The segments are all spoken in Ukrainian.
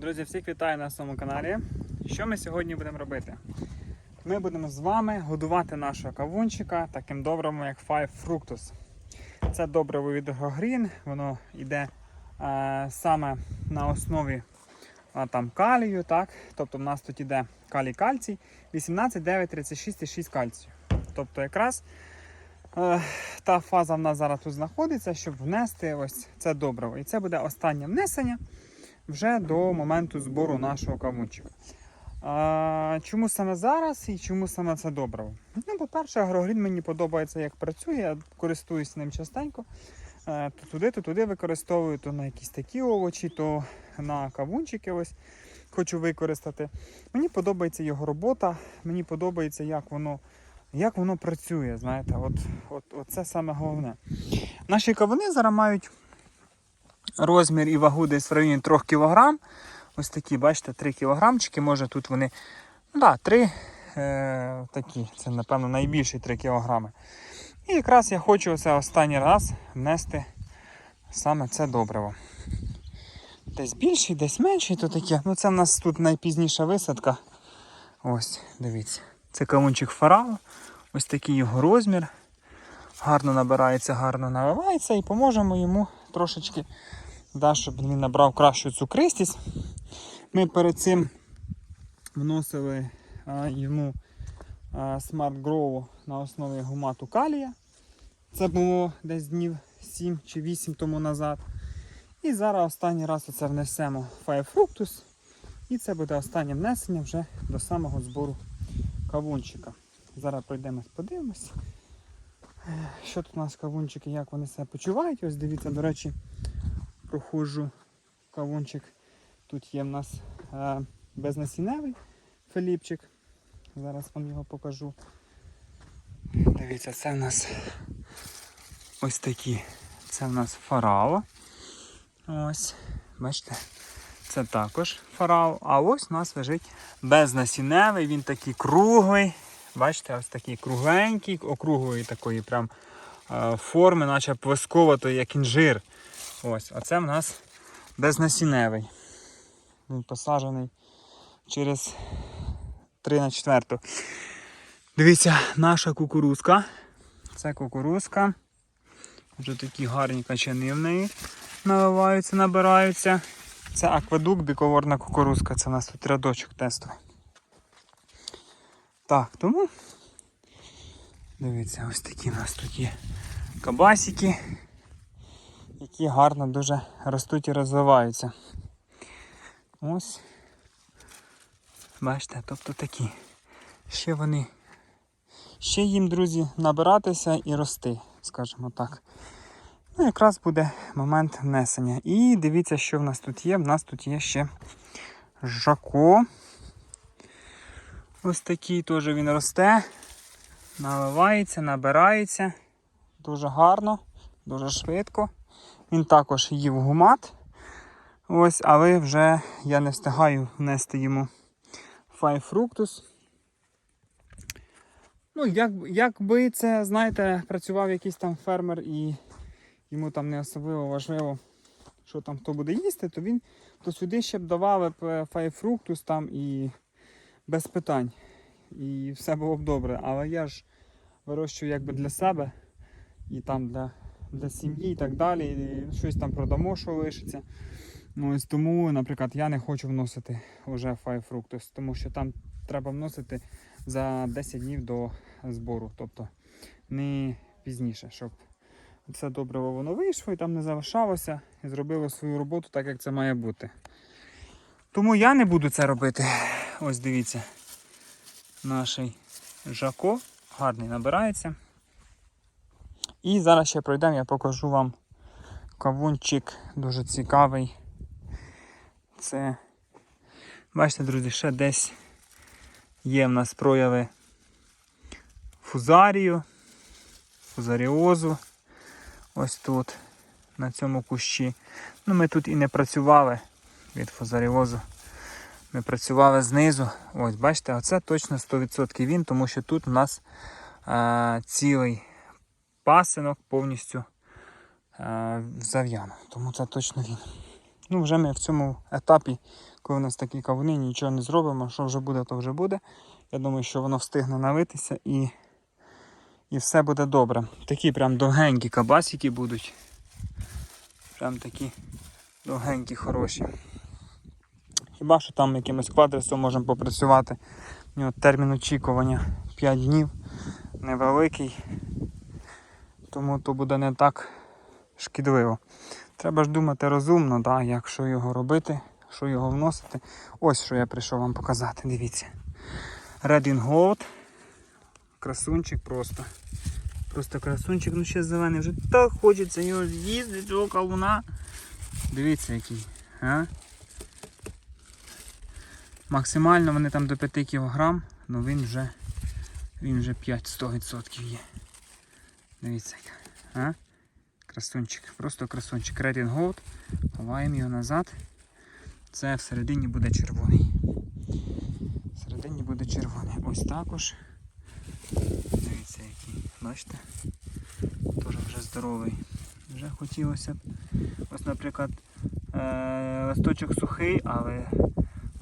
Друзі, всіх вітаю на своєму каналі. Що ми сьогодні будемо робити? Ми будемо з вами годувати нашого кавунчика таким добрим, як Five Fructus. Це добриво від Green, воно йде е, саме на основі а, там, калію. Так? Тобто в нас тут йде калій кальцій 18, 9, 36 і 6 кальцію. Тобто якраз е, та фаза в нас зараз тут знаходиться, щоб внести ось це добриво. І це буде останнє внесення вже до моменту збору нашого кавунчика. А, чому саме зараз і чому саме це добриво? Ну, по-перше, агрогрін мені подобається, як працює, я користуюсь ним частенько. Е, То туди, то туди використовую, то на якісь такі овочі, то на кавунчики ось хочу використати. Мені подобається його робота, мені подобається, як воно, як воно працює. Знаєте, от, от, от це саме головне. Наші кавуни зараз мають розмір і вагу десь в районі 3 кг. Ось такі, бачите, 3 кілограмчики. Може тут вони. Ну так, 3 е, такі, це, напевно, найбільші 3 кілограми. І якраз я хочу це останній раз внести саме це добриво. Десь більший, десь менший, то таке. Ну це в нас тут найпізніша висадка. Ось, дивіться. Це кавунчик фарал. Ось такий його розмір. Гарно набирається, гарно наливається і поможемо йому трошечки, да, щоб він набрав кращу цукристість. Ми перед цим вносили а, йому Smart Grow на основі гумату калія. Це було десь днів 7 чи 8 тому назад. І зараз останній раз оце внесемо Fructus. І це буде останнє внесення вже до самого збору кавунчика. Зараз пройдемо, подивимось. Е, Що тут у нас кавунчики, як вони себе почувають? Ось дивіться, до речі, проходжу кавунчик. Тут є в нас е, безнасінневий филіпчик. Зараз вам його покажу. Дивіться, це в нас ось такі. Це в нас фарао. Ось, бачите, це також фарао. А ось у нас лежить безнасінневий, він такий круглий. Бачите, ось такий кругленький, округлої такої прям е, форми, наче плосковатої, як інжир. Ось, а це в нас безнасінневий. Він посаджений через 3 на 4. Дивіться, наша кукурузка. Це кукурузка. Вже такі гарні качани в неї наливаються, набираються. Це акведук, біковорна кукурузка. Це у нас тут рядочок тестовий. Так, тому дивіться, ось такі у нас тут кабасики, які гарно дуже ростуть і розвиваються. Ось. Бачите, тобто такі. Ще вони, ще їм, друзі, набиратися і рости, скажімо так. Ну, якраз буде момент внесення. І дивіться, що в нас тут є. В нас тут є ще жако. Ось такий теж він росте, наливається, набирається. Дуже гарно, дуже швидко. Він також їв гумат. Ось, але вже я не встигаю внести йому Fructus. Ну, як, якби це, знаєте, працював якийсь там фермер і йому там не особливо важливо, що там хто буде їсти, то він то сюди ще б давали б е, Fructus там і без питань. І все було б добре. Але я ж вирощую якби для себе і там для, для сім'ї і так далі. І щось там продамо, що лишиться. Ну, ось тому, наприклад, я не хочу вносити вже Fructus, тому що там треба вносити за 10 днів до збору. Тобто не пізніше, щоб все добре воно вийшло і там не залишалося і зробило свою роботу так, як це має бути. Тому я не буду це робити. Ось дивіться, наш жако гарний набирається. І зараз ще пройдемо, я покажу вам кавунчик дуже цікавий. Це, бачите, друзі, ще десь є в нас прояви фузарію, фузаріозу. Ось тут, на цьому кущі. Ну, ми тут і не працювали від фузаріозу. Ми працювали знизу. Ось, бачите, оце точно 100% він, тому що тут у нас а, цілий пасинок повністю а, зав'яно. Тому це точно він. Ну, вже ми в цьому етапі, коли у нас такі кавуни, нічого не зробимо. Що вже буде, то вже буде. Я думаю, що воно встигне навитися і, і все буде добре. Такі прям довгенькі кабасики будуть. Прям такі довгенькі, хороші. Хіба що там якимось квадрисом можемо попрацювати. У нього термін очікування 5 днів, невеликий, тому то буде не так шкідливо. Треба ж думати розумно, да, як що його робити, що його вносити. Ось що я прийшов вам показати, дивіться. Red Gold. Красунчик просто. Просто красунчик, ну ще зелений, вже так хочеться його з'їсти, цього кавуна. Дивіться який. А? Максимально вони там до 5 кг, але він вже він вже 5-100% є. Дивіться. А? Красунчик, просто красунчик. Red Gold. Ховаємо його назад. Це всередині буде червоний. Всередині буде червоний. Ось також. Дивіться який. Бачите? Теж вже здоровий. Вже хотілося б. Ось, наприклад, е- листочок сухий, але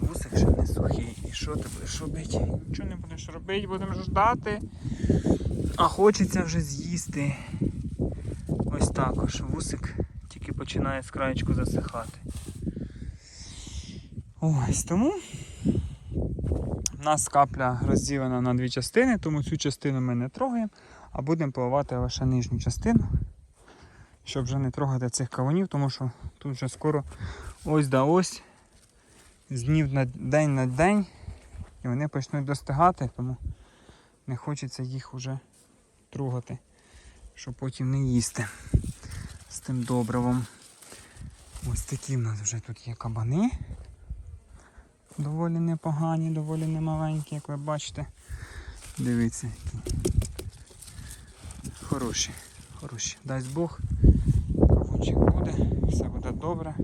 вусик ще не сухий. І що ти будеш робити? Нічого не будеш робити, будемо ждати. А хочеться вже з'їсти. Ось також вусик тільки починає з краєчку засихати. Ось тому у нас капля розділена на дві частини, тому цю частину ми не трогаємо, а будемо поливати лише нижню частину, щоб вже не трогати цих кавунів, тому що тут вже скоро ось да ось, з днів на день на день, і вони почнуть достигати, тому не хочеться їх вже трогати, щоб потім не їсти з тим добривом. Ось такі в нас вже тут є кабани. Доволі непогані, доволі немаленькі, як ви бачите. Дивіться. Хороші, хороші. Дасть Бог, кавунчик буде, все буде добре.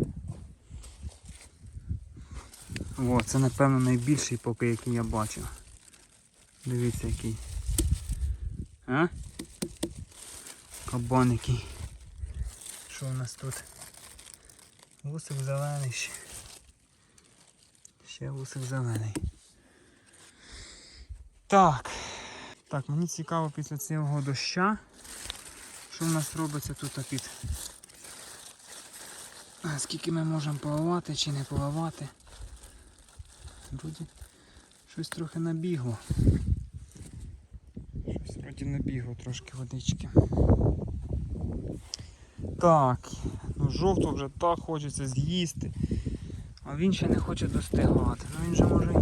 О, це напевно найбільший поки який я бачив. Дивіться який. А? Кабан який. Що у нас тут? Вусик зелений ще. Ще вусик зелений. Так. Так, мені цікаво після цього доща. Що в нас робиться тут під. Скільки ми можемо поливати чи не поливати. Вроді щось трохи набігло. Щось вроді набігло трошки водички. Так, ну жовту вже так хочеться з'їсти. А він ще не хоче достигати. Ну він же може.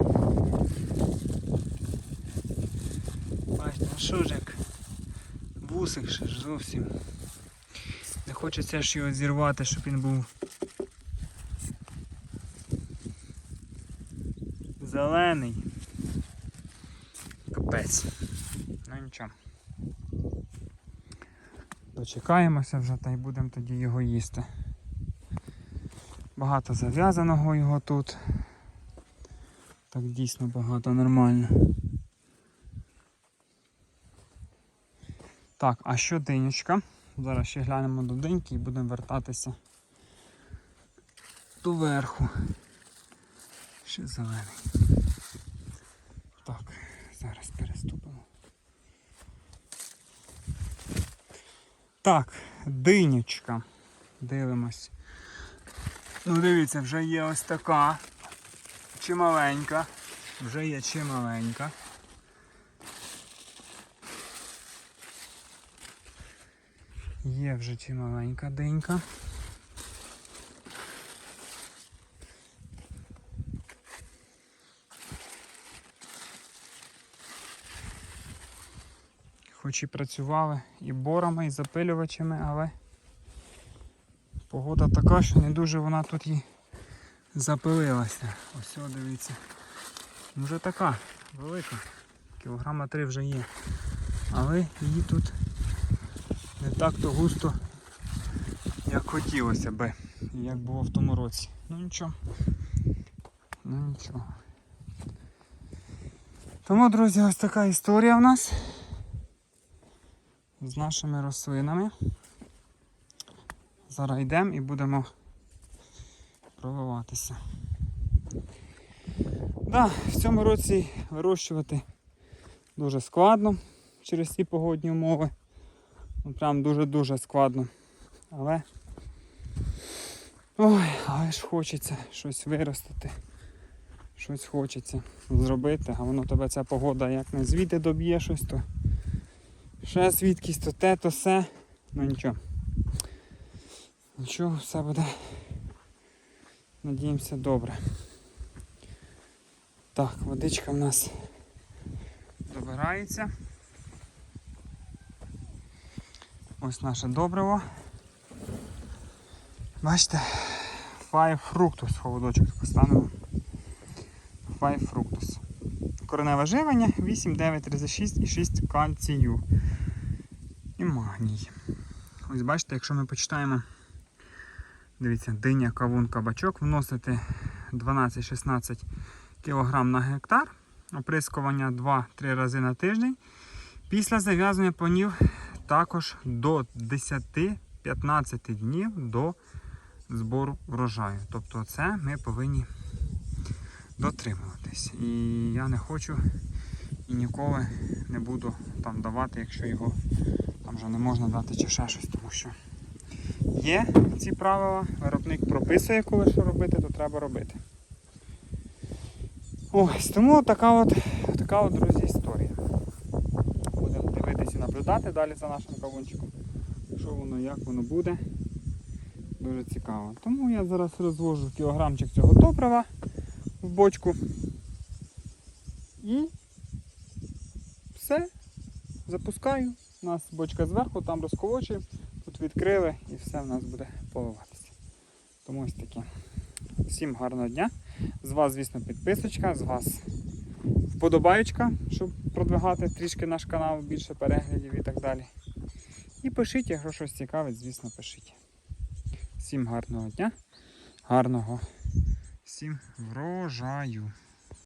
Бачите, ну що ж як вусик ще ж зовсім. Не хочеться ж його зірвати, щоб він був зелений. Капець. Ну нічого. Дочекаємося вже та й будемо тоді його їсти. Багато зав'язаного його тут. Так дійсно багато нормально. Так, а що динючка? Зараз ще глянемо до диньки і будемо вертатися до верху. Ще зелений. Так, зараз переступимо. Так, динічка. Дивимось. Ну дивіться, вже є ось така чималенька. Вже є чималенька. Є вже чималенька динька. Хоч і працювали і борами, і запилювачами, але погода така, що не дуже вона тут і запилилася. Ось о, дивіться. Ну, Вже така велика. Кілограма три вже є. Але її тут не так то густо, як хотілося би. Як було в тому році. Ну нічого. Ну нічого. Тому, друзі, ось така історія в нас з нашими рослинами. Зараз йдемо і будемо проливатися. Да, в цьому році вирощувати дуже складно через ці погодні умови. Ну, прям дуже-дуже складно. Але. Ой, але ж хочеться щось виростити. Щось хочеться зробити, а воно тебе ця погода як не звідти доб'є щось, то ще звідкись, то те, то все. Ну нічого. Нічого, все буде. Надіємося добре. Так, водичка в нас добирається. Ось наше добриво. Бачите, Fructus холодочок поставимо. Five Fructus. Кореневе живлення 8, 9, 36 і 6 кальцію. І магній. Ось бачите, якщо ми почитаємо, дивіться, диня, кавун, кабачок, вносити 12-16 кг на гектар, оприскування 2-3 рази на тиждень. Після зав'язування планів також до 10-15 днів до збору врожаю. Тобто це ми повинні дотримуватись. І я не хочу і ніколи не буду там давати, якщо його там вже не можна дати чи ще щось, тому що є ці правила, виробник прописує, коли що робити, то треба робити. Ось, тому така от, така от, друзі, історія. Будемо дивитися і наблюдати далі за нашим кавунчиком. Що воно, як воно буде. Дуже цікаво. Тому я зараз розвожу кілограмчик цього добрива в бочку. І все. Запускаю. У нас бочка зверху, там розколочуємо, тут відкрили і все в нас буде поливатися. Тому ось таке. Всім гарного дня. З вас, звісно, підписочка, з вас вподобаючка, щоб продвигати трішки наш канал, більше переглядів і так далі. І пишіть, якщо щось цікавить, звісно, пишіть. Всім гарного дня, гарного всім врожаю.